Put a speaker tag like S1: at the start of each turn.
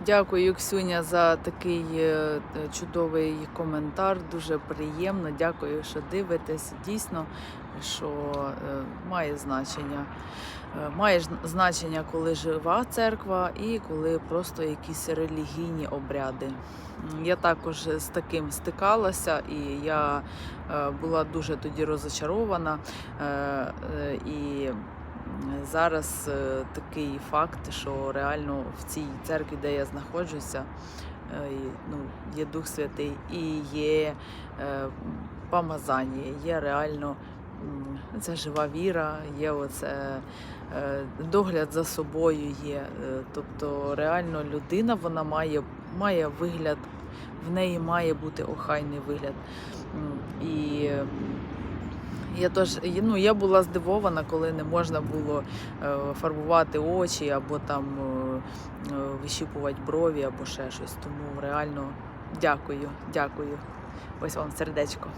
S1: Дякую, Ксюня, за такий е, чудовий коментар. Дуже приємно. Дякую, що дивитесь. Дійсно, що е, має значення. Е, Має значення, коли жива церква і коли просто якісь релігійні обряди. Я також з таким стикалася, і я е, була дуже тоді розочарована. Е, е, І зараз е, такий факт, що реально в цій церкві, де я знаходжуся, е, ну, є Дух Святий і є е, помазання, є реально ця жива віра, є оце догляд за собою є. Тобто реально людина вона має, має вигляд, в неї має бути охайний вигляд. І я тож, ну, я була здивована, коли не можна було е, фарбувати очі або там е, е, вищіпувати брові, або ще щось. Тому реально дякую, дякую. Ось вам сердечко.